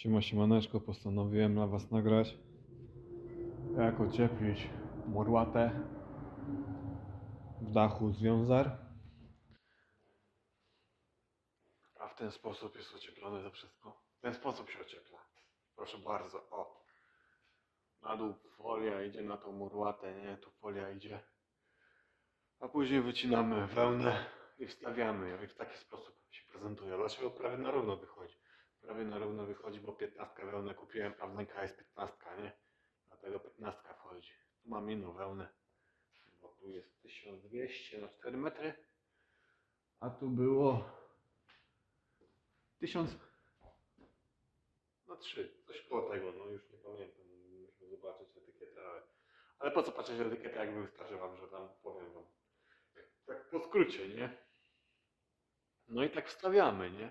Siema, siemaneczko, postanowiłem dla was nagrać. Jak ocieplić murłatę w dachu związar. A w ten sposób jest ocieplone to wszystko. W ten sposób się ociepla. Proszę bardzo, o. Na dół folia idzie na tą murłatę, nie, tu folia idzie. A później wycinamy wełnę i wstawiamy ją. I w taki sposób się prezentuje. Dlaczego prawie na równo wychodzi. Prawie na równo wychodzi, bo 15 wełnę kupiłem, a wnęka jest 15, nie? Dlatego 15 wchodzi. Tu mam inną wełnę, bo tu jest 1200 na 4 metry, a tu było 1000 na 3, coś koło tego, no już nie pamiętam, muszę zobaczyć etykietę, ale, ale po co patrzeć etykietę, jakby wystarczy wam, że tam powiem wam. Tak po skrócie, nie? No i tak wstawiamy, nie?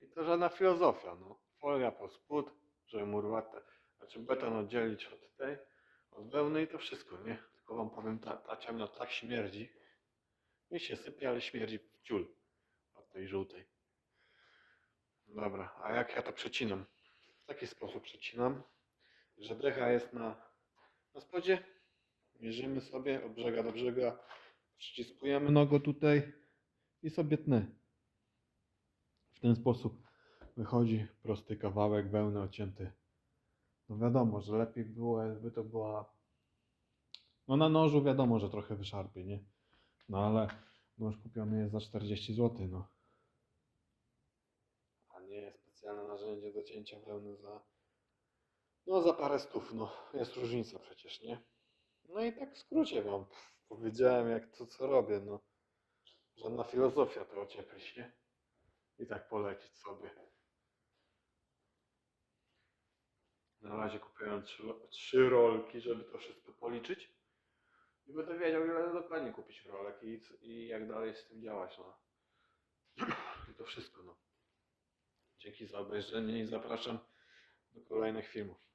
I to żadna filozofia, no. Folia po spód, żeby murłatę, znaczy beton oddzielić od tej, od wełny i to wszystko, nie? Tylko wam powiem, ta, ta ciemna tak śmierdzi. Nie się sypie, ale śmierdzi w ciul od tej żółtej. Dobra, a jak ja to przecinam? W taki sposób przecinam, że decha jest na, na spodzie. Mierzymy sobie od brzega do brzega, przyciskujemy nogą tutaj i sobie tnę. W ten sposób wychodzi prosty kawałek wełny ocięty. No wiadomo, że lepiej było, jakby to była. No na nożu wiadomo, że trochę wyszarpie, nie? No ale nóż kupiony jest za 40 zł, no. A nie specjalne narzędzie do cięcia wełny za. No za parę stów, no. Jest różnica przecież, nie? No i tak w skrócie wam powiedziałem, jak to co robię, no. Żadna filozofia to ocieplić, nie? I tak polecieć sobie. Na razie kupiłem trzy, trzy rolki, żeby to wszystko policzyć. I będę wiedział, ile dokładnie kupić rolek i, i jak dalej z tym działać. No. I to wszystko. No. Dzięki za obejrzenie i zapraszam do kolejnych filmów.